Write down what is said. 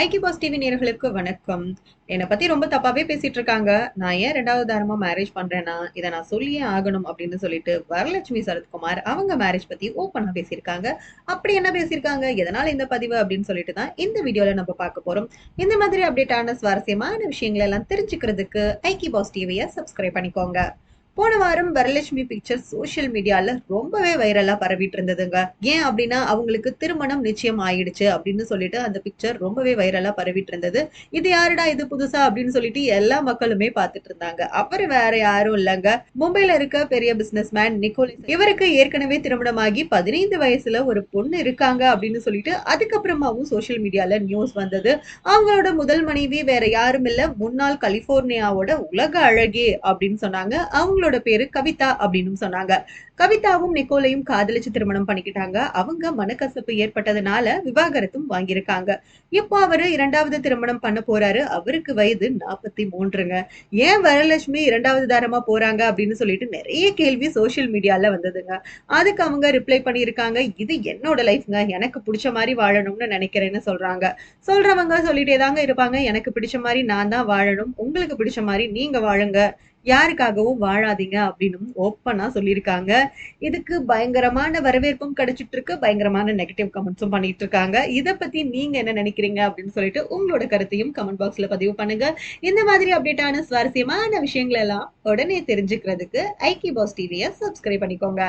ஐக்கி pass TV நேர்களுக்கு வணக்கம். என்னை பத்தி ரொம்ப தப்பாவே பேசிட்டு இருக்காங்க. நான் ஏன் ரெண்டாவது தாரமா மேரேஜ் பண்றேன்னா இதை நான் சொல்லியே ஆகணும் அப்படின்னு சொல்லிட்டு வரலட்சுமி சரத்குமார் அவங்க மேரேஜ் பத்தி ஓப்பனா பேசியிருக்காங்க. அப்படி என்ன பேசியிருக்காங்க? எதனால இந்த பதிவு அப்படின்னு சொல்லிட்டு தான் இந்த வீடியோல நம்ம பார்க்க போறோம். இந்த மாதிரி அப்டேட்டான சுவாரஸ்யமான விஷயங்களை எல்லாம் தெரிஞ்சுக்கிறதுக்கு ஐக்கி பாஸ் டிவியை சப்ஸ்கிரைப் பண்ணிக்கோங்க. போன வாரம் வரலட்சுமி பிக்சர் சோஷியல் மீடியால ரொம்பவே வைரலா பரவிட்டு இருந்ததுங்க. ஏன் அப்படின்னா அவங்களுக்கு திருமணம் நிச்சயம் ஆயிடுச்சு அப்படின்னு சொல்லிட்டு அந்த பிக்சர் ரொம்பவே வைரலா பரவிட்டு இருந்தது. இது யாருடா இது புதுசா அப்படின்னு சொல்லிட்டு எல்லா மக்களுமே பார்த்துட்டு இருந்தாங்க. அவர் வேற யாரும் இல்லைங்க. மும்பைல இருக்க பெரிய பிசினஸ் மேன் நிக்கோலிஸ் இவருக்கு ஏற்கனவே திருமணமாகி பதினைந்து வயசுல ஒரு பொண்ணு இருக்காங்க அப்படின்னு சொல்லிட்டு அதுக்கப்புறமாவும் சோஷியல் மீடியால நியூஸ் வந்தது. அவங்களோட முதல் மனைவி வேற யாரும் இல்ல. முன்னாள் கலிபோர்னியாவோட உலக அழகி அப்படின்னு சொன்னாங்க. அவங்களோட பேரு கவிதா அப்படின்னு சொன்னாங்க. கவிதாவும் நிக்கோலையும் காதலிச்சு திருமணம் பண்ணிக்கிட்டாங்க. அவங்க மனக்கசப்பு ஏற்பட்டதுனால விவாகரத்தும் வாங்கியிருக்காங்க. இப்போ அவரு இரண்டாவது திருமணம் பண்ண போறாரு. அவருக்கு வயது நாற்பத்தி மூன்றுங்க ஏன் வரலட்சுமி இரண்டாவது தாரமா போறாங்க அப்படின்னு சொல்லிட்டு நிறைய கேள்வி சோசியல் மீடியால வந்ததுங்க. அதுக்கு அவங்க ரிப்ளை பண்ணியிருக்காங்க. இது என்னோட லைஃப்ங்க எனக்கு பிடிச்ச மாதிரி வாழணும்னு நினைக்கிறேன்னு சொல்றாங்க. சொல்றவங்க சொல்லிட்டே தாங்க இருப்பாங்க. எனக்கு பிடிச்ச மாதிரி நான் தான் வாழணும். உங்களுக்கு பிடிச்ச மாதிரி நீங்க வாழுங்க. யாருக்காகவும் வாழாதீங்க அப்படின்னு ஓப்பனா சொல்லியிருக்காங்க. இதுக்கு பயங்கரமான வரவேற்பும் கிடைச்சிட்டு இருக்கு பயங்கரமான நெகட்டிவ் கமெண்ட்ஸும் பண்ணிட்டு இருக்காங்க இதை பத்தி நீங்க என்ன நினைக்கிறீங்க அப்படின்னு சொல்லிட்டு உங்களோட கருத்தையும் கமெண்ட் பாக்ஸ்ல பதிவு பண்ணுங்க. இந்த மாதிரி அப்டேட்டான சுவாரஸ்யமான விஷயங்கள் எல்லாம் உடனே தெரிஞ்சுக்கிறதுக்கு ஐக்கி பாஸ் டிவியை சப்ஸ்கிரைப் பண்ணிக்கோங்க.